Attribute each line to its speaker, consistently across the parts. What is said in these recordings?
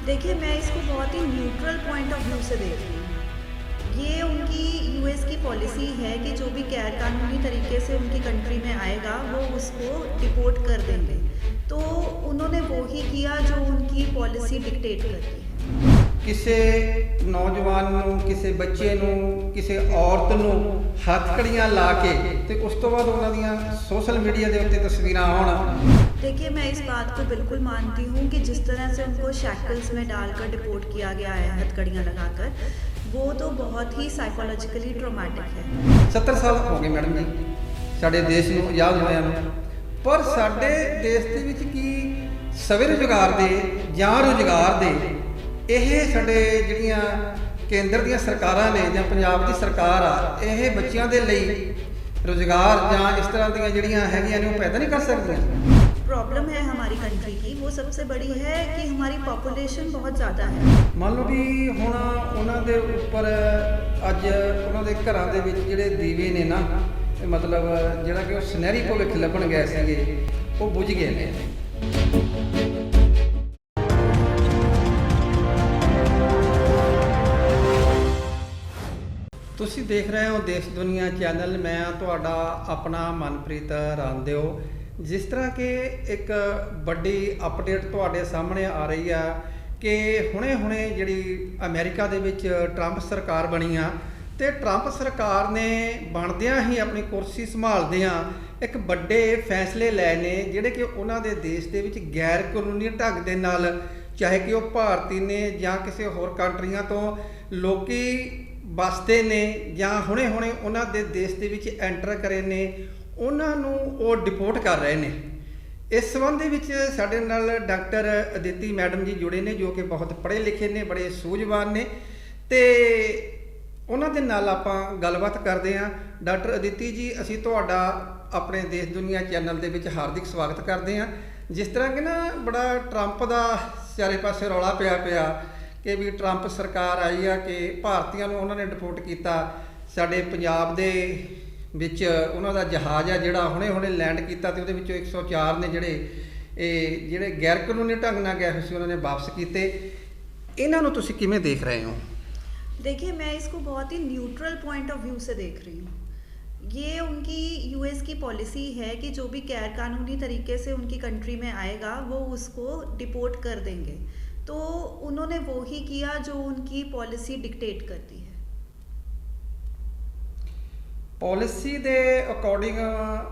Speaker 1: देखिए मैं इसको बहुत ही न्यूट्रल पॉइंट ऑफ व्यू से देख रही हूँ ये उनकी यूएस की पॉलिसी है कि जो भी गैर कानूनी तरीके से उनकी कंट्री में आएगा वो उसको डिपोर्ट कर देंगे तो उन्होंने वो ही किया जो उनकी पॉलिसी डिक्टेट करती है
Speaker 2: ਕਿਸੇ ਨੌਜਵਾਨ ਨੂੰ ਕਿਸੇ ਬੱਚੇ ਨੂੰ ਕਿਸੇ ਔਰਤ ਨੂੰ ਹੱਥਕੜੀਆਂ ਲਾ ਕੇ ਤੇ ਉਸ ਤੋਂ ਬਾਅਦ ਉਹਨਾਂ ਦੀਆਂ ਸੋਸ਼ਲ ਮੀਡੀਆ ਦੇ ਉੱਤੇ ਤਸਵੀਰਾਂ ਆਉਣ
Speaker 1: देखिए मैं इस बात को बिल्कुल मानती हूँ कि जिस तरह से उनको शैकल्स में डालकर डिपोर्ट किया गया है हथकड़ियाँ लगाकर वो तो बहुत ही साइकोलॉजिकली ट्रोमेटिक है
Speaker 2: 70 ਸਾਲ ਹੋ ਗਏ ਮੈਡਮ ਜੀ ਸਾਡੇ ਦੇਸ਼ ਨੂੰ ਆਜ਼ਾਦ ਹੋਇਆਂ ਨੂੰ ਪਰ ਸਾਡੇ ਦੇਸ਼ ਦੇ ਵਿੱਚ ਕੀ ਸਵੇ ਰੁਜ਼ਗਾਰ ਦੇ ਜਾਂ ਰੁਜ਼ਗਾਰ ਦੇ ਇਹ ਸਾਡੇ ਜਿਹੜੀਆਂ ਕੇਂਦਰ ਦੀਆਂ ਸਰਕਾਰਾਂ ਨੇ ਜਾਂ ਪੰਜਾਬ ਦੀ ਸਰਕਾਰ ਆ ਇਹ ਬੱਚਿਆਂ ਦੇ ਲਈ ਰੁਜ਼ਗਾਰ ਜਾਂ ਇਸ ਤਰ੍ਹਾਂ ਦੀਆਂ ਜਿਹੜੀਆਂ ਹੈਗੀਆਂ ਨੇ ਉਹ ਪੈਦਾ ਨਹੀਂ ਕਰ ਸਕਦੀਆਂ
Speaker 1: प्रॉब्लम है हमारी कंट्री की वो सबसे बड़ी है कि हमारी पॉपुलेशन बहुत ज़्यादा है
Speaker 2: ਮੰਨ ਲਓ ਵੀ ਹੁਣ ਉਹਨਾਂ ਦੇ ਉੱਪਰ ਅੱਜ ਉਹਨਾਂ ਦੇ ਘਰਾਂ ਦੇ ਵਿੱਚ ਜਿਹੜੇ ਦੀਵੇ ਨੇ ਨਾ ਇਹ ਮਤਲਬ ਜਿਹੜਾ ਕਿ ਉਹ ਸੁਨਹਿਰੀ ਭਵਿੱਖ ਲੱਭਣ ਗਏ ਸੀਗੇ ਉਹ ਬੁਝ ਗਏ ਨੇ ਤੁਸੀਂ ਦੇਖ ਰਹੇ ਹੋ ਦੇਸ਼ ਦੁਨੀਆ ਚੈਨਲ ਮੈਂ ਹਾਂ ਤੁਹਾਡਾ ਆਪਣਾ ਮਨਪ੍ਰੀਤ ਰਾਮਦਿਓ ਜਿਸ ਤਰ੍ਹਾਂ ਕਿ ਇੱਕ ਵੱਡੀ ਅਪਡੇਟ ਤੁਹਾਡੇ ਸਾਹਮਣੇ ਆ ਰਹੀ ਆ ਕਿ ਹੁਣੇ-ਹੁਣੇ ਜਿਹੜੀ ਅਮਰੀਕਾ ਦੇ ਵਿੱਚ ਟਰੰਪ ਸਰਕਾਰ ਬਣੀ ਆ ਤੇ ਟਰੰਪ ਸਰਕਾਰ ਨੇ ਬਣਦਿਆਂ ਹੀ ਆਪਣੀ ਕੁਰਸੀ ਸੰਭਾਲਦਿਆਂ ਇੱਕ ਵੱਡੇ ਫੈਸਲੇ ਲਏ ਨੇ, ਜਿਹੜੇ ਕਿ ਉਹਨਾਂ ਦੇ ਦੇਸ਼ ਦੇ ਵਿੱਚ ਗੈਰ ਕਾਨੂੰਨੀ ਢੰਗ ਦੇ ਨਾਲ, ਚਾਹੇ ਕਿ ਉਹ ਭਾਰਤੀ ਨੇ ਜਾਂ ਕਿਸੇ ਹੋਰ ਕੰਟਰੀਆਂ ਤੋਂ, ਲੋਕੀ ਵਸਦੇ ਨੇ ਜਾਂ ਹੁਣੇ-ਹੁਣੇ ਉਹਨਾਂ ਦੇ ਦੇਸ਼ ਦੇ ਵਿੱਚ ਐਂਟਰ ਕਰੇ ਨੇ। ਉਹਨਾਂ ਨੂੰ ਉਹ ਡਿਪੋਰਟ ਕਰ ਰਹੇ ਨੇ। ਇਸ ਸੰਬੰਧ ਦੇ ਵਿੱਚ ਸਾਡੇ ਨਾਲ ਡਾਕਟਰ ਅਦਿੱਤੀ ਮੈਡਮ ਜੀ ਜੁੜੇ ਨੇ, ਜੋ ਕਿ ਬਹੁਤ ਪੜ੍ਹੇ ਲਿਖੇ ਨੇ, ਬੜੇ ਸੂਝਵਾਨ ਨੇ। ਤੇ ਉਹਨਾਂ ਦੇ ਨਾਲ ਆਪਾਂ ਗੱਲਬਾਤ ਕਰਦੇ ਹਾਂ। ਡਾਕਟਰ ਅਦਿੱਤੀ ਜੀ, ਅਸੀਂ ਤੁਹਾਡਾ ਆਪਣੇ ਦੇਸ਼ ਦੁਨੀਆ ਚੈਨਲ ਦੇ ਵਿੱਚ ਹਾਰਦਿਕ ਸਵਾਗਤ ਕਰਦੇ ਹਾਂ। ਜਿਸ ਤਰ੍ਹਾਂ ਕਿ ਨਾ ਬੜਾ ਟਰੰਪ ਦਾ ਚਾਰੇ ਪਾਸੇ ਰੌਲਾ ਪਿਆ ਪਿਆ ਕਿ ਵੀ ਟਰੰਪ ਸਰਕਾਰ ਆਈ ਆ ਕਿ ਭਾਰਤੀਆਂ ਨੂੰ ਉਹਨਾਂ ਨੇ ਡਿਪੋਰਟ ਕੀਤਾ। ਸਾਡੇ ਪੰਜਾਬ ਦੇ ਵਿੱਚ ਉਹਨਾਂ ਦਾ ਜਹਾਜ਼ ਆ ਜਿਹੜਾ ਹੁਣੇ-ਹੁਣੇ ਲੈਂਡ ਕੀਤਾ ਤੇ ਉਹਦੇ ਵਿੱਚੋਂ 104 ਨੇ ਜਿਹੜੇ ਇਹ ਜਿਹੜੇ ਗੈਰ ਕਾਨੂੰਨੀ ਢੰਗ ਨਾਲ ਗਏ ਹੋਏ ਸੀ ਉਹਨਾਂ ਨੇ ਵਾਪਸ ਕੀਤੇ ਇਹਨਾਂ ਨੂੰ ਤੁਸੀਂ ਕਿਵੇਂ ਦੇਖ ਰਹੇ ਹੋ
Speaker 1: देखिए मैं इसको बहुत ही न्यूट्रल पॉइंट ऑफ व्यू से देख रही हूँ ये उनकी यूएस की पॉलिसी है कि जो भी गैर कानूनी तरीके से उनकी कंट्री में आएगा वो उसको डिपोर्ट कर देंगे तो उन्होंने वो ही किया जो उनकी पॉलिसी डिक्टेट करती है
Speaker 2: ਪਾਲਿਸੀ ਦੇ ਅਕੋਰਡਿੰਗ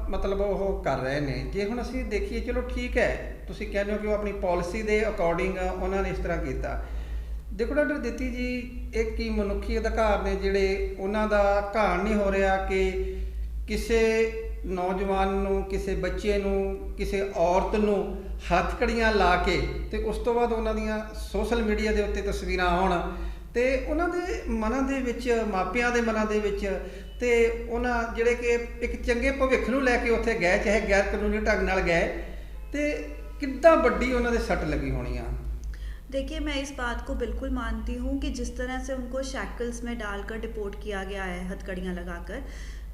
Speaker 2: ਮਤਲਬ ਉਹ ਕਰ ਰਹੇ ਨੇ। ਜੇ ਹੁਣ ਅਸੀਂ ਦੇਖੀਏ, ਚਲੋ ਠੀਕ ਹੈ, ਤੁਸੀਂ ਕਹਿੰਦੇ ਹੋ ਕਿ ਉਹ ਆਪਣੀ ਪਾਲਿਸੀ ਦੇ ਅਕੋਰਡਿੰਗ ਉਹਨਾਂ ਨੇ ਇਸ ਤਰ੍ਹਾਂ ਕੀਤਾ। ਦੇਖੋ ਡਾਕਟਰ ਦਿੱਤੀ ਜੀ, ਇਹ ਕੀ ਮਨੁੱਖੀ ਅਧਿਕਾਰ ਨੇ ਜਿਹੜੇ ਉਹਨਾਂ ਦਾ ਘਾਣ ਨਹੀਂ ਹੋ ਰਿਹਾ ਕਿ ਕਿਸੇ ਨੌਜਵਾਨ ਨੂੰ, ਕਿਸੇ ਬੱਚੇ ਨੂੰ, ਕਿਸੇ ਔਰਤ ਨੂੰ ਹੱਥਕੜੀਆਂ ਲਾ ਕੇ ਤੇ ਉਸ ਤੋਂ ਬਾਅਦ ਉਹਨਾਂ ਦੀਆਂ ਸੋਸ਼ਲ ਮੀਡੀਆ ਦੇ ਉੱਤੇ ਤਸਵੀਰਾਂ ਆਉਣ ਤੇ ਉਹਨਾਂ ਦੇ ਮਨਾਂ ਦੇ ਵਿੱਚ, ਮਾਪਿਆਂ ਦੇ ਮਨਾਂ ਦੇ ਵਿੱਚ ਤੇ ਉਹਨਾਂ ਜਿਹੜੇ ਕਿ ਇੱਕ ਚੰਗੇ ਭਵਿੱਖ ਨੂੰ ਲੈ ਕੇ ਉੱਥੇ ਗਏ ਚਾਹੇ ਗੈਰ ਕਾਨੂੰਨੀ ਢੰਗ ਨਾਲ ਗਏ ਤੇ ਕਿੱਦਾਂ ਵੱਡੀ ਉਹਨਾਂ ਦੇ ਸੱਟ ਲੱਗੀ ਹੋਣੀ ਆ
Speaker 1: देखिए मैं इस बात को बिल्कुल मानती हूँ कि जिस तरह से उनको शैकल्स में डालकर डिपोर्ट किया गया है हथकड़ियाँ लगाकर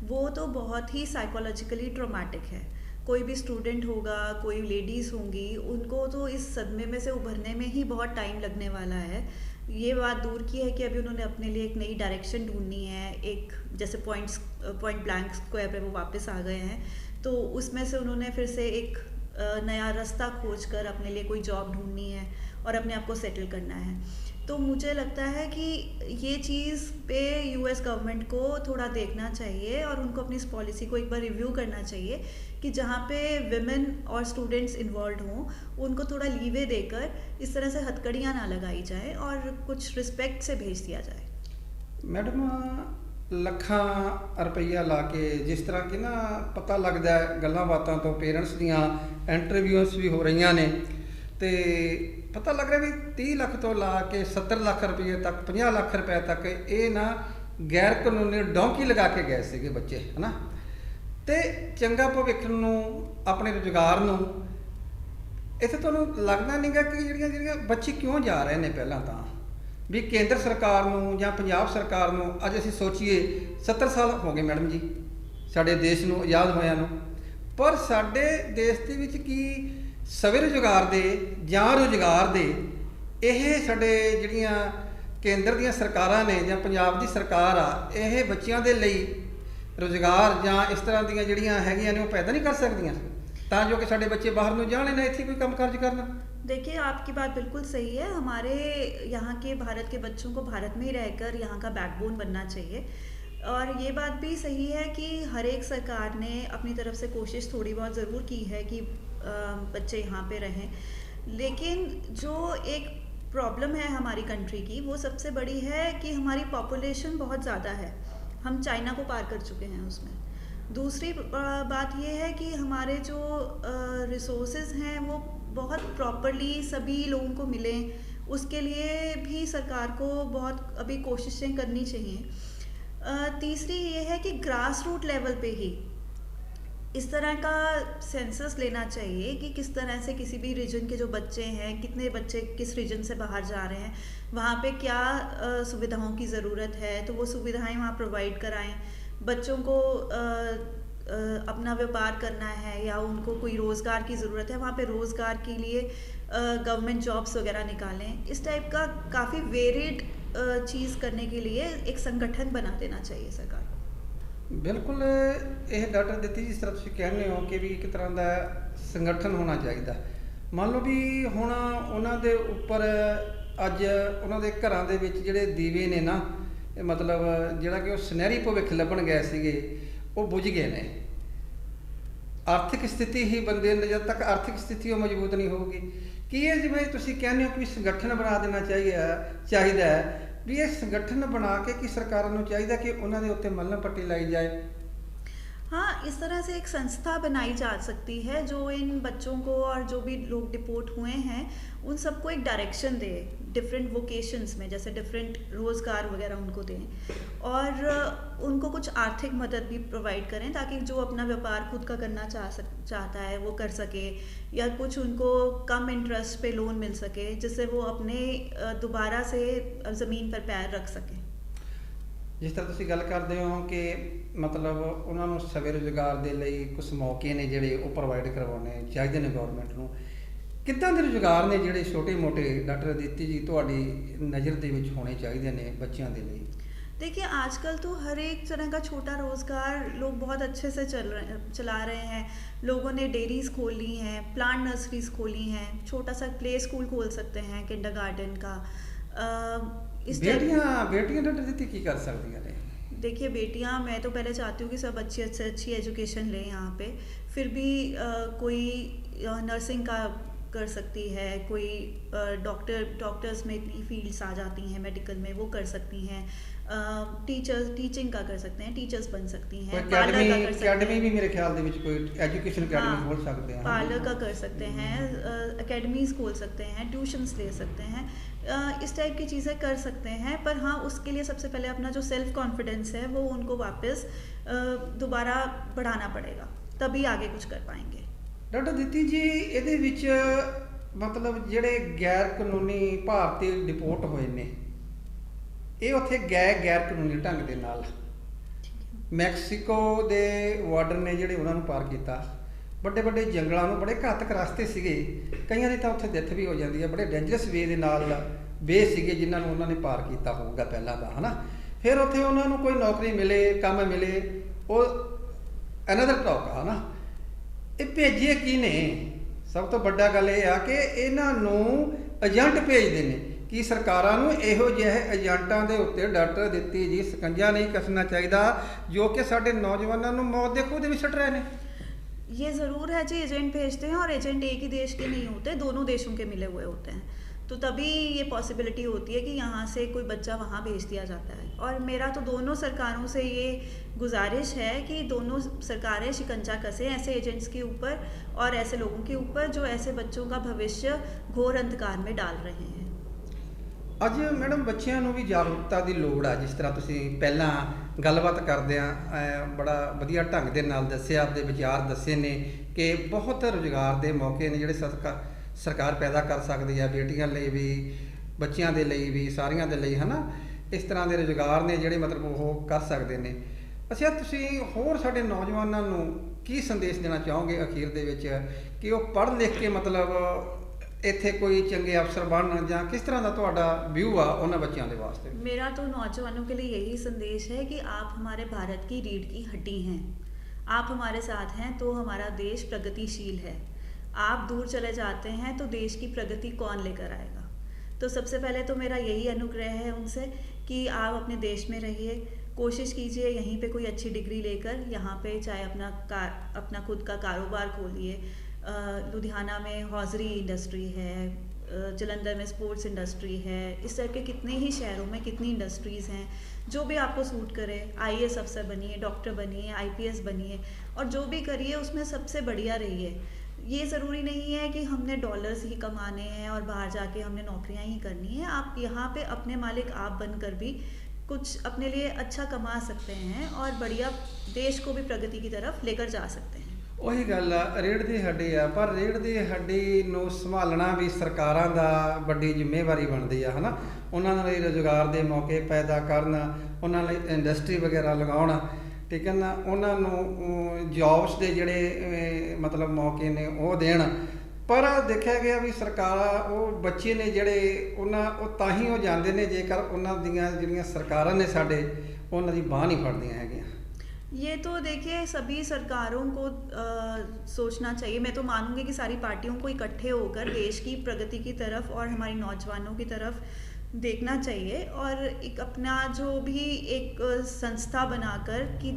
Speaker 1: वो तो बहुत ही साइकोलॉजिकली ट्रोमेटिक है कोई भी स्टूडेंट होगा कोई लेडीज़ होंगी उनको तो इस सदमे में से उभरने में ही बहुत टाइम लगने वाला है ये बात दूर की है कि अभी उन्होंने अपने लिए एक नई डायरेक्शन ढूंढनी है, एक जैसे पॉइंट्स पॉइंट ब्लैंक स्क्वायर पे वो वापस आ गए हैं। तो उसमें से उन्होंने फिर से एक नया रास्ता खोज कर अपने लिए कोई जॉब ढूंढनी है और अपने आप को सेटल करना है। तो मुझे लगता है कि ये चीज़ पे यूएस गवर्नमेंट को थोड़ा देखना चाहिए और उनको अपनी इस पॉलिसी को एक बार रिव्यू करना चाहिए कि जहाँ पे विमेन और स्टूडेंट्स इन्वॉल्व हों उनको थोड़ा लीवे देकर इस तरह से हथकड़ियाँ ना लगाई जाए और कुछ रिस्पेक्ट से भेज दिया जाए
Speaker 2: ਮੈਡਮ ਲੱਖਾਂ ਰੁਪਈਆ ਲਾ ਕੇ ਜਿਸ ਤਰ੍ਹਾਂ ਕਿ ਨਾ ਪਤਾ ਲੱਗਦਾ ਹੈ ਗੱਲਾਂ ਬਾਤਾਂ ਤੋਂ ਪੇਰੈਂਟਸ ਦੀਆਂ ਇੰਟਰਵਿਊਸ ਵੀ ਹੋ ਰਹੀਆਂ ਨੇ ਤੇ ਪਤਾ ਲੱਗ ਰਿਹਾ ਵੀ 30 ਲੱਖ ਤੋਂ ਲਾ ਕੇ 70 ਲੱਖ ਰੁਪਏ ਤੱਕ 50 ਲੱਖ ਰੁਪਏ ਤੱਕ ਇਹ ਨਾ ਗੈਰ ਕਾਨੂੰਨੀ ਡੌਂਕੀ ਲਗਾ ਕੇ ਗਏ ਸੀਗੇ ਬੱਚੇ, ਹਨਾ? ਤੇ ਚੰਗਾ ਭਵਿੱਖ ਨੂੰ, ਆਪਣੇ ਰੁਜ਼ਗਾਰ ਨੂੰ, ਇੱਥੇ ਤੁਹਾਨੂੰ ਲੱਗਦਾ ਨਹੀਂਗਾ ਕਿ ਜਿਹੜੀਆਂ ਜਿਹੜੀਆਂ ਬੱਚੇ ਕਿਉਂ ਜਾ ਰਹੇ ਨੇ ਪਹਿਲਾਂ ਤਾਂ? ਵੀ ਕੇਂਦਰ ਸਰਕਾਰ ਨੂੰ ਜਾਂ ਪੰਜਾਬ ਸਰਕਾਰ ਨੂੰ ਅੱਜ ਅਸੀਂ ਸੋਚੀਏ 70 ਸਾਲ ਹੋ ਗਏ ਮੈਡਮ ਜੀ, ਸਾਡੇ ਦੇਸ਼ ਨੂੰ, ਆਜ਼ਾਦ ਹੋਇਆਂ ਨੂੰ। ਪਰ ਸਾਡੇ ਦੇਸ਼ ਦੇ ਵਿੱਚ ਕੀ ਸਵੇ ਰੁਜ਼ਗਾਰ ਦੇ ਜਾਂ ਰੁਜ਼ਗਾਰ ਦੇ ਇਹ ਸਾਡੇ ਜਿਹੜੀਆਂ ਕੇਂਦਰ ਦੀਆਂ ਸਰਕਾਰਾਂ ਨੇ ਜਾਂ ਪੰਜਾਬ ਦੀ ਸਰਕਾਰ ਆ ਇਹ ਬੱਚਿਆਂ ਦੇ ਲਈ ਰੋਜ਼ਗਾਰ ਜਾਂ ਇਸ ਤਰ੍ਹਾਂ ਦੀਆਂ ਜਿਹੜੀਆਂ ਹੈਗੀਆਂ ਨੇ ਉਹ ਪੈਦਾ ਨਹੀਂ ਕਰ ਸਕਦੀਆਂ ਤਾਂ ਜੋ ਕਿ ਸਾਡੇ ਬੱਚੇ ਬਾਹਰ ਨੂੰ ਜਾਣ ਨਾ ਇੱਥੇ ਕੋਈ ਕੰਮ ਕਾਰਜ ਕਰਨ
Speaker 1: देखिए आपकी बात बिल्कुल सही है हमारे यहाँ के भारत के बच्चों को भारत में ही रहकर यहाँ का बैकबोन बनना चाहिए और ये बात भी सही है कि हर एक सरकार ने अपनी तरफ से कोशिश थोड़ी बहुत ज़रूर की है कि अ, बच्चे यहाँ पे रहें। लेकिन जो एक प्रॉब्लम है हमारी कंट्री की, वो सबसे बड़ी है कि हमारी पॉपुलेशन बहुत ज़्यादा है। हम चाइना को पार कर चुके हैं उसमें। दूसरी बात ये है कि हमारे जो रिसोर्सेज हैं, वो बहुत प्रॉपरली सभी लोगों को मिलें। उसके लिए भी सरकार को बहुत अभी कोशिशें करनी चाहिए। तीसरी ये है कि ग्रास रूट लेवल पे ही इस तरह का सेंसस लेना चाहिए कि किस तरह से किसी भी रीजन के जो बच्चे हैं कितने बच्चे किस रीजन से बाहर जा रहे हैं वहाँ पे क्या सुविधाओं की ज़रूरत है तो वो सुविधाएँ वहाँ प्रोवाइड कराएँ। बच्चों को अ, अ, अपना व्यापार करना है या उनको कोई रोज़गार की ज़रूरत है वहाँ पे रोज़गार के लिए गवर्नमेंट जॉब्स वगैरह निकालें। इस टाइप का काफ़ी वेरिड चीज़ करने के लिए एक संगठन बना देना चाहिए सरकार को।
Speaker 2: ਬਿਲਕੁਲ ਇਹ ਡਾਕਟਰ ਦਿੱਤੀ ਜਿਸ ਤਰ੍ਹਾਂ ਤੁਸੀਂ ਕਹਿੰਦੇ ਹੋ ਕਿ ਵੀ ਇੱਕ ਤਰ੍ਹਾਂ ਦਾ ਸੰਗਠਨ ਹੋਣਾ ਚਾਹੀਦਾ। ਮੰਨ ਲਓ ਵੀ ਹੁਣ ਉਹਨਾਂ ਦੇ ਉੱਪਰ ਅੱਜ ਉਹਨਾਂ ਦੇ ਘਰਾਂ ਦੇ ਵਿੱਚ ਜਿਹੜੇ ਦੀਵੇ ਨੇ ਨਾ, ਇਹ ਮਤਲਬ ਜਿਹੜਾ ਕਿ ਉਹ ਸੁਨਹਿਰੀ ਭਵਿੱਖ ਲੱਭਣ ਗਏ ਸੀਗੇ, ਉਹ ਬੁਝ ਗਏ ਨੇ। ਆਰਥਿਕ ਸਥਿਤੀ ਹੀ ਬੰਦੇ ਨੇ ਜਦ ਤੱਕ ਆਰਥਿਕ ਸਥਿਤੀ ਉਹ ਮਜ਼ਬੂਤ ਨਹੀਂ ਹੋਊਗੀ। ਕੀ ਇਹ ਜਿਵੇਂ ਤੁਸੀਂ ਕਹਿੰਦੇ ਹੋ ਕਿ ਸੰਗਠਨ ਬਣਾ ਦੇਣਾ ਚਾਹੀਦਾ ਚਾਹੀਦਾ ਵੀ ਇਹ ਸੰਗਠਨ ਬਣਾ ਕੇ ਕਿ ਸਰਕਾਰਾਂ ਨੂੰ ਚਾਹੀਦਾ ਕਿ ਉਹਨਾਂ ਦੇ ਉੱਤੇ ਮੱਲਮ ਪੱਟੀ ਲਾਈ ਜਾਏ?
Speaker 1: हाँ इस तरह से एक संस्था बनाई जा सकती है जो इन बच्चों को और जो भी लोग डिपोर्ट हुए हैं, उन सबको एक डायरेक्शन दे डिफरेंट वोकेशंस में, जैसे डिफरेंट रोज़गार वगैरह उनको दें। और उनको कुछ आर्थिक मदद भी प्रोवाइड करें ताकि जो अपना व्यापार खुद का करना चाह सक चाहता है, वो कर सके या कुछ उनको कम इंटरेस्ट पे लोन मिल सके, जिससे वो अपने दोबारा से ज़मीन पर पैर रख सकें।
Speaker 2: ਜਿਸ ਤਰ੍ਹਾਂ ਤੁਸੀਂ ਗੱਲ ਕਰਦੇ ਹੋ ਕਿ ਮਤਲਬ ਉਹਨਾਂ ਨੂੰ ਸਵੇ ਰੁਜ਼ਗਾਰ ਦੇ ਲਈ ਕੁਝ ਮੌਕੇ ਨੇ ਜਿਹੜੇ ਉਹ ਪ੍ਰੋਵਾਈਡ ਕਰਵਾਉਣੇ ਚਾਹੀਦੇ ਨੇ ਗਵਰਨਮੈਂਟ ਨੂੰ ਕਿੱਦਾਂ ਦੇ ਰੁਜ਼ਗਾਰ ਨੇ ਜਿਹੜੇ ਛੋਟੇ-ਮੋਟੇ ਡਾਕਟਰ ਦਿੱਤੀ ਜੀ ਤੁਹਾਡੀ ਨਜ਼ਰ ਦੇ ਵਿੱਚ ਹੋਣੇ ਚਾਹੀਦੇ ਨੇ ਬੱਚਿਆਂ ਦੇ ਲਈ
Speaker 1: देखिए आजकल तो हर एक तरह का छोटा रोज़गार लोग बहुत अच्छे से चल रहे चला रहे हैं लोगों ने डेयरीज खोल ली हैं प्लांट नर्सरीज खोली हैं छोटा सा प्ले स्कूल खोल सकते हैं किंडर गार्डन का अ, इस टाइप
Speaker 2: ਬੇਟੀਆਂ ਬੇਟੀਆਂ ਡਾਕਟਰ ਦਿੱਤੀ ਕੀ ਕਰ ਸਕਦੀਆਂ ਨੇ
Speaker 1: देखिए बेटियां मैं तो पहले चाहती हूँ कि सब अच्छी अच्छी अच्छी एजुकेशन लें यहाँ पे फिर भी अ, कोई नर्सिंग का कर सकती है कोई डॉक्टर डॉक्टर्स में इतनी फील्ड्स आ जाती हैं मेडिकल में वो कर सकती हैं टीचर्स टीचिंग का कर सकते हैं टीचर्स बन सकती
Speaker 2: ਕੋਈ
Speaker 1: हैं पार्लर
Speaker 2: ਅਕੈਡਮੀ
Speaker 1: का कर सकते
Speaker 2: ਅਕੈਡਮੀ
Speaker 1: हैं
Speaker 2: ਵੀ ਮੇਰੇ ਖਿਆਲ ਦੇ ਵਿੱਚ ਕੋਈ ਐਜੂਕੇਸ਼ਨ ਅਕੈਡਮੀ
Speaker 1: हाँ,
Speaker 2: ਖੋਲ ਸਕਦੇ ਹਾਂ
Speaker 1: पार्लर का कर सकते हैं एकेडमीज खोल सकते हैं ट्यूशन्स ले सकते हैं अ, इस टाइप की चीज़ें कर सकते हैं पर हाँ उसके लिए सबसे पहले अपना जो सेल्फ कॉन्फिडेंस है वो उनको वापस अ, दोबारा बढ़ाना पड़ेगा तभी आगे कुछ कर पाएंगे
Speaker 2: ਡਾਕਟਰ ਦਿੱਤੀ ਜੀ ਇਹਦੇ ਵਿੱਚ ਮਤਲਬ ਜਿਹੜੇ ਗੈਰ ਕਾਨੂੰਨੀ ਭਾਰਤੀ ਡਿਪੋਰਟ ਹੋਏ ਨੇ ਇਹ ਉੱਥੇ ਗਏ ਗੈਰ ਕਾਨੂੰਨੀ ਢੰਗ ਦੇ ਨਾਲ ਮੈਕਸੀਕੋ ਦੇ ਵਾਰਡਰ ਨੇ ਜਿਹੜੇ ਉਹਨਾਂ ਨੂੰ ਪਾਰ ਕੀਤਾ ਵੱਡੇ ਵੱਡੇ ਜੰਗਲਾਂ ਨੂੰ ਬੜੇ ਘਾਤਕ ਰਸਤੇ ਸੀਗੇ। ਕਈਆਂ ਦੀ ਤਾਂ ਉੱਥੇ ਡੈਥ ਵੀ ਹੋ ਜਾਂਦੀ ਹੈ ਬੜੇ ਡੇਂਜਰਸ ਵੇ ਦੇ ਨਾਲ ਵੇ ਸੀਗੇ ਜਿਨ੍ਹਾਂ ਨੂੰ ਉਹਨਾਂ ਨੇ ਪਾਰ ਕੀਤਾ ਹੋਊਗਾ ਪਹਿਲਾਂ ਦਾ ਹਨਾ? ਫਿਰ ਉੱਥੇ ਉਹਨਾਂ ਨੂੰ ਕੋਈ ਨੌਕਰੀ ਮਿਲੇ, ਕੰਮ ਮਿਲੇ, ਉਹ ਅਨਦਰ ਟਾਕ ਆ ਨਾ ਇਹ ਭੇਜੀਏ ਕੀ ਨੇ ਸਭ ਤੋਂ ਵੱਡਾ ਗੱਲ ਇਹ ਆ ਕਿ ਇਹਨਾਂ ਨੂੰ ਏਜੰਟ ਭੇਜਦੇ ਨੇ ਕਿ ਸਰਕਾਰਾਂ ਨੂੰ ਇਹੋ ਜਿਹੇ ਏਜੰਟਾਂ ਦੇ ਉੱਤੇ ਡਾਕਟਰ ਦਿੱਤੀ ਜੀ, ਸਕੰਜਾ ਨਹੀਂ ਕੱਸਣਾ ਚਾਹੀਦਾ, ਜੋ ਕਿ ਸਾਡੇ ਨੌਜਵਾਨਾਂ ਨੂੰ ਮੌਤ ਦੇ ਖੂਹ ਦੇ ਵਿੱਚ ਸੁੱਟ ਰਹੇ ਨੇ।
Speaker 1: ये ज़रूर है जी, एजेंट भेजते हैं और एजेंट एक ही देश के नहीं होते, दोनों देशों के मिले हुए होते हैं। तो तभी ये पॉसिबिलिटी होती है कि यहाँ से कोई बच्चा वहाँ भेज दिया जाता है। और मेरा तो दोनों सरकारों से ये गुजारिश है कि दोनों सरकारें शिकंजा कसें ऐसे एजेंट्स के ऊपर और ऐसे लोगों के ऊपर जो ऐसे बच्चों का भविष्य घोर अंधकार में डाल रहे हैं।
Speaker 2: ਅੱਜ ਮੈਡਮ ਬੱਚਿਆਂ ਨੂੰ ਵੀ ਜਾਗਰੂਕਤਾ ਦੀ ਲੋੜ ਆ, ਜਿਸ ਤਰ੍ਹਾਂ ਤੁਸੀਂ ਪਹਿਲਾਂ ਗੱਲਬਾਤ ਕਰਦੇ ਐਂ ਬੜਾ ਵਧੀਆ ਢੰਗ ਦੇ ਨਾਲ ਦੱਸਿਆ, ਆਪਦੇ ਵਿਚਾਰ ਦੱਸੇ ਨੇ ਕਿ ਬਹੁਤ ਰੁਜ਼ਗਾਰ ਦੇ ਮੌਕੇ ਨੇ ਜਿਹੜੇ ਸਰਕਾਰ ਸਰਕਾਰ ਪੈਦਾ ਕਰ ਸਕਦੀ ਹੈ ਬੇਟੀਆਂ ਲਈ ਵੀ, ਬੱਚਿਆਂ ਦੇ ਲਈ ਵੀ, ਸਾਰੀਆਂ ਦੇ ਲਈ, ਹਨਾ? ਇਸ ਤਰ੍ਹਾਂ ਦੇ ਰੁਜ਼ਗਾਰ ਨੇ ਜਿਹੜੇ ਮਤਲਬ ਉਹ ਕਰ ਸਕਦੇ ਨੇ। ਅੱਛਾ, ਤੁਸੀਂ ਹੋਰ ਸਾਡੇ ਨੌਜਵਾਨਾਂ ਨੂੰ ਕੀ ਸੰਦੇਸ਼ ਦੇਣਾ ਚਾਹੋਗੇ ਅਖੀਰ ਦੇ ਵਿੱਚ? ਕਿ ਉਹ ਪੜ੍ਹ ਲਿਖ ਕੇ ਮਤਲਬ ਇੱਥੇ ਕੋਈ ਚੰਗੇ ਅਫਸਰ ਬਣਨ ਜਾਂ ਕਿਸ ਤਰ੍ਹਾਂ ਦਾ ਤੁਹਾਡਾ ਵਿਊ ਆ ਉਹਨਾਂ ਬੱਚਿਆਂ ਦੇ ਵਾਸਤੇ
Speaker 1: मेरा तो नौजवानों के लिए यही संदेश है कि आप हमारे भारत की रीढ़ की हड्डी हैं आप हमारे साथ हैं तो हमारा देश प्रगतिशील है आप दूर चले जाते हैं तो देश की प्रगति कौन लेकर आएगा तो सबसे पहले तो मेरा यही अनुग्रह है उनसे कि आप अपने देश में रहिए कोशिश कीजिए यहीं पे कोई अच्छी डिग्री लेकर यहाँ पे चाहे अपना कार अपना खुद का कारोबार खोलिए अ, लुधियाना में हौजरी इंडस्ट्री है जलंधर में स्पोर्ट्स इंडस्ट्री है, इस तरह के कितने ही शहरों में कितनी इंडस्ट्रीज़ हैं, जो भी आपको सूट करे आईएएस अफसर बनिए डॉक्टर बनिए आईपीएस बनिए, और जो भी करिए, उसमें सबसे बढ़िया रहिए ये ज़रूरी नहीं है कि हमने डॉलर्स ही कमाने हैं और बाहर जाके हमने नौकरियाँ ही करनी है। आप यहाँ पे अपने मालिक, आप बनकर भी कुछ अपने लिए अच्छा कमा सकते हैं और बढ़िया देश को भी प्रगति की तरफ़ लेकर जा सकते हैं।
Speaker 2: ਉਹੀ ਗੱਲ ਆ ਰੇੜ ਦੀ ਹੱਡੀ ਆ, ਪਰ ਰੇੜ ਦੀ ਹੱਡੀ ਨੂੰ ਸੰਭਾਲਣਾ ਵੀ ਸਰਕਾਰਾਂ ਦਾ ਵੱਡੀ ਜ਼ਿੰਮੇਵਾਰੀ ਬਣਦੀ ਆ, ਹਨਾ? ਉਹਨਾਂ ਲਈ ਰੋਜ਼ਗਾਰ ਦੇ ਮੌਕੇ ਪੈਦਾ ਕਰਨ, ਉਹਨਾਂ ਲਈ ਇੰਡਸਟਰੀ ਵਗੈਰਾ ਲਗਾਉਣ, ਠੀਕ ਹੈ ਨਾ? ਉਹਨਾਂ ਨੂੰ ਜੌਬਸ ਦੇ ਜਿਹੜੇ ਮਤਲਬ ਮੌਕੇ ਨੇ ਉਹ ਦੇਣ। ਪਰ ਦੇਖਿਆ ਗਿਆ ਵੀ ਸਰਕਾਰਾਂ, ਉਹ ਬੱਚੇ ਨੇ ਜਿਹੜੇ, ਉਹਨਾਂ, ਉਹ ਤਾਂ ਹੀ ਉਹ ਜਾਂਦੇ ਨੇ ਜੇਕਰ ਉਹਨਾਂ ਦੀਆਂ ਜਿਹੜੀਆਂ ਸਰਕਾਰਾਂ ਨੇ ਸਾਡੇ, ਉਹਨਾਂ ਦੀ ਬਾਹ ਨਹੀਂ ਫੜਦੀਆਂ ਹੈਗੀਆਂ।
Speaker 1: ये तो देखिए सभी सरकारों को अ, सोचना चाहिए। मैं तो मानूँगी कि सारी पार्टियों को इकट्ठे होकर देश की प्रगति की तरफ़ और हमारी नौजवानों की तरफ़ देखना चाहिए और एक अपना जो भी एक संस्था बनाकर कि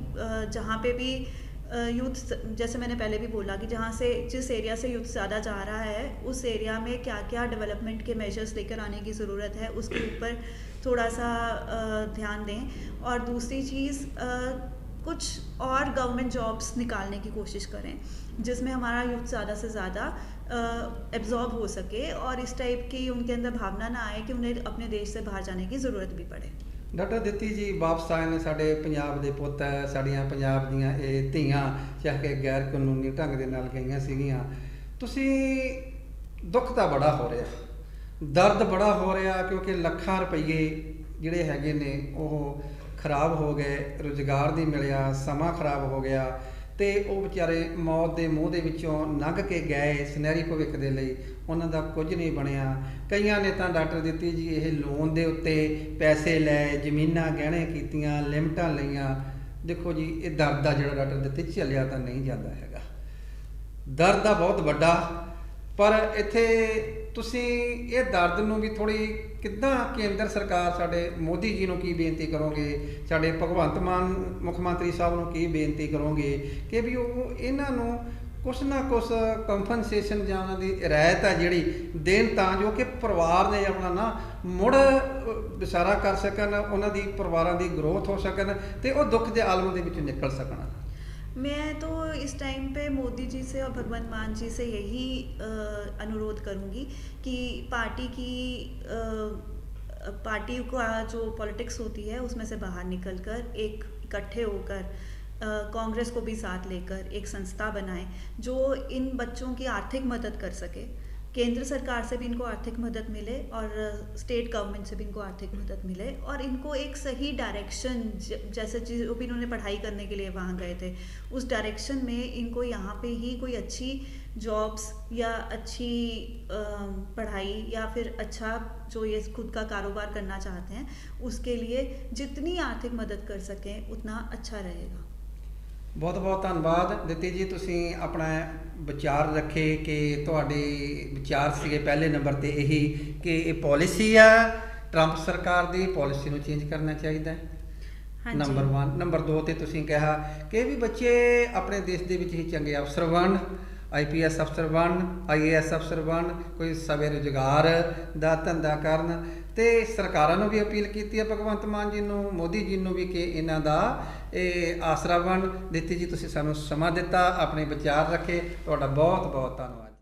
Speaker 1: जहाँ पे भी यूथ जैसे मैंने पहले भी बोला कि जहाँ से जिस एरिया से यूथ ज़्यादा जा रहा है उस एरिया में क्या क्या डेवलपमेंट के मेजर्स लेकर आने की ज़रूरत है उसके ऊपर थोड़ा सा ध्यान दें। और दूसरी चीज़ कुछ और गवर्नमेंट जॉब्स निकालने की कोशिश करें जिसमें हमारा यूथ ज़्यादा से ज़्यादा एब्जॉर्ब हो सके और इस टाइप की उनके अंदर भावना ना आए कि उन्हें अपने देश से बाहर जाने की ज़रूरत भी पड़े
Speaker 2: ਡਾਕਟਰ ਦਿੱਤੀ ਜੀ ਵਾਪਸ ਆਏ ਨੇ ਸਾਡੇ ਪੰਜਾਬ ਦੇ ਪੁੱਤ ਹੈ ਸਾਡੀਆਂ ਪੰਜਾਬ ਦੀਆਂ ਇਹ ਧੀਆਂ ਚਾਹੇ ਕਿ ਗੈਰ ਕਾਨੂੰਨੀ ਢੰਗ ਦੇ ਨਾਲ ਗਈਆਂ ਸੀਗੀਆਂ ਤੁਸੀਂ ਦੁੱਖ ਤਾਂ ਬੜਾ ਹੋ ਰਿਹਾ ਦਰਦ ਬੜਾ ਹੋ ਰਿਹਾ ਕਿਉਂਕਿ ਲੱਖਾਂ ਰੁਪਏ ਜਿਹੜੇ ਹੈਗੇ ਨੇ ਉਹ ਖਰਾਬ ਹੋ ਗਏ, ਰੁਜ਼ਗਾਰ ਨਹੀਂ ਮਿਲਿਆ, ਸਮਾਂ ਖਰਾਬ ਹੋ ਗਿਆ ਤੇ ਉਹ ਵਿਚਾਰੇ ਮੌਤ ਦੇ ਮੂੰਹ ਦੇ ਵਿੱਚੋਂ ਲੰਘ ਕੇ ਗਏ ਸੁਨਹਿਰੀ ਭਵਿੱਖ ਦੇ ਲਈ। ਉਹਨਾਂ ਦਾ ਕੁਝ ਨਹੀਂ ਬਣਿਆ। ਕਈਆਂ ਨੇ ਤਾਂ ਡਾਕਟਰ ਦਿੱਤੀ ਜੀ, ਇਹ ਲੋਨ ਦੇ ਉੱਤੇ ਪੈਸੇ ਲੈ, ਜ਼ਮੀਨਾਂ ਗਹਿਣੇ ਕੀਤੀਆਂ, ਲਿਮਟਾਂ ਲਈਆਂ। ਦੇਖੋ ਜੀ, ਇਹ ਦਰਦ ਦਾ ਜਿਹੜਾ ਡਾਕਟਰ ਦਿੱਤੀ, ਚੱਲਿਆ ਤਾਂ ਨਹੀਂ ਜਾਂਦਾ ਹੈਗਾ। ਦਰਦ ਦਾ ਬਹੁਤ ਵੱਡਾ ਪਰ ਇੱਥੇ ਤੁਸੀਂ ਇਹ ਦਰਦ ਨੂੰ ਵੀ ਥੋੜੀ ਕਿੱਦਾਂ ਕੇਂਦਰ ਸਰਕਾਰ ਸਾਡੇ ਮੋਦੀ ਜੀ ਨੂੰ ਕੀ ਬੇਨਤੀ ਕਰੋਗੇ? ਸਾਡੇ ਭਗਵੰਤ ਮਾਨ ਮੁੱਖ ਮੰਤਰੀ ਸਾਹਿਬ ਨੂੰ ਕੀ ਬੇਨਤੀ ਕਰੋਗੇ ਕਿ ਵੀ ਉਹ ਇਹਨਾਂ ਨੂੰ ਕੁਛ ਨਾ ਕੁਛ ਕੰਪਨਸੇਸ਼ਨ ਜਾਂ ਉਹਨਾਂ ਦੀ ਰਿਆਇਤ ਆ ਜਿਹੜੀ ਦੇਣ ਤਾਂ ਜੋ ਕਿ ਪਰਿਵਾਰ ਨੇ ਆਪਣਾ ਨਾ ਮੁੜ ਅਹ, ਵਿਚਾਰਾ ਕਰ ਸਕਣ ਉਹਨਾਂ ਦੀ ਪਰਿਵਾਰਾਂ ਦੀ ਗਰੋਥ ਹੋ ਸਕਣ ਤੇ ਉਹ ਦੁੱਖ ਦੇ ਆਲਮ ਦੇ ਵਿੱਚੋਂ ਨਿਕਲ ਸਕਣ।
Speaker 1: मैं तो इस टाइम पे मोदी जी से और भगवंत मान जी से यही अनुरोध करूँगी कि पार्टी की पार्टी का जो पॉलिटिक्स होती है उसमें से बाहर निकलकर एक इकट्ठे होकर कांग्रेस को भी साथ लेकर एक संस्था बनाएँ जो इन बच्चों की आर्थिक मदद कर सके। केंद्र सरकार से भी इनको आर्थिक मदद मिले और स्टेट गवर्नमेंट से भी इनको आर्थिक मदद मिले और इनको एक सही डायरेक्शन जैसे जो भी इन्होंने पढ़ाई करने के लिए वहाँ गए थे, उस डायरेक्शन में इनको यहाँ पे ही कोई अच्छी जॉब्स या अच्छी पढ़ाई या फिर अच्छा जो ये खुद का कारोबार करना चाहते हैं, उसके लिए जितनी आर्थिक मदद कर सकें, उतना अच्छा रहेगा।
Speaker 2: ਬਹੁਤ ਬਹੁਤ ਧੰਨਵਾਦ। ਦਿੱਤੀ ਜੀ ਤੁਸੀਂ ਆਪਣਾ ਵਿਚਾਰ ਰੱਖੇ ਕਿ ਤੁਹਾਡੇ ਵਿਚਾਰ ਸੀਗੇ ਪਹਿਲੇ ਨੰਬਰ ਤੇ ਇਹੀ ਕਿ ਇਹ ਪਾਲਿਸੀ ਆ। ਟਰੰਪ ਸਰਕਾਰ ਦੀ ਪਾਲਿਸੀ ਨੂੰ ਚੇਂਜ ਕਰਨਾ ਚਾਹੀਦਾ ਹੈ। ਨੰਬਰ 1 ਨੰਬਰ 2 ਤੇ ਤੁਸੀਂ ਕਿਹਾ ਕਿ ਵੀ ਬੱਚੇ ਆਪਣੇ ਦੇਸ਼ ਦੇ ਵਿੱਚ ਹੀ ਚੰਗੇ ਅਫਸਰ ਬਣ ਆਈਪੀਐਸ ਅਫਸਰ ਬਣ ਆਈਏਐਸ ਅਫਸਰ ਬਣ ਕੋਈ ਸਵੇ ਰੁਜ਼ਗਾਰ ਦਾ ਧੰਦਾ ਕਰਨ। ਤੇ ਸਰਕਾਰਾਂ ਨੂੰ ਵੀ ਅਪੀਲ ਕੀਤੀ ਹੈ, ਭਗਵੰਤ ਮਾਨ ਜੀ ਨੂੰ, ਮੋਦੀ ਜੀ ਨੂੰ ਵੀ ਕਿ ਇਹਨਾਂ ਦਾ ਇਹ ਆਸਰਾ ਬਣ ਦਿੱਤੀ ਜੀ, ਤੁਸੀਂ ਸਾਨੂੰ ਸਮਾਂ ਦਿੱਤਾ, ਆਪਣੇ ਵਿਚਾਰ ਰੱਖੇ। ਤੁਹਾਡਾ ਬਹੁਤ ਬਹੁਤ ਧੰਨਵਾਦ।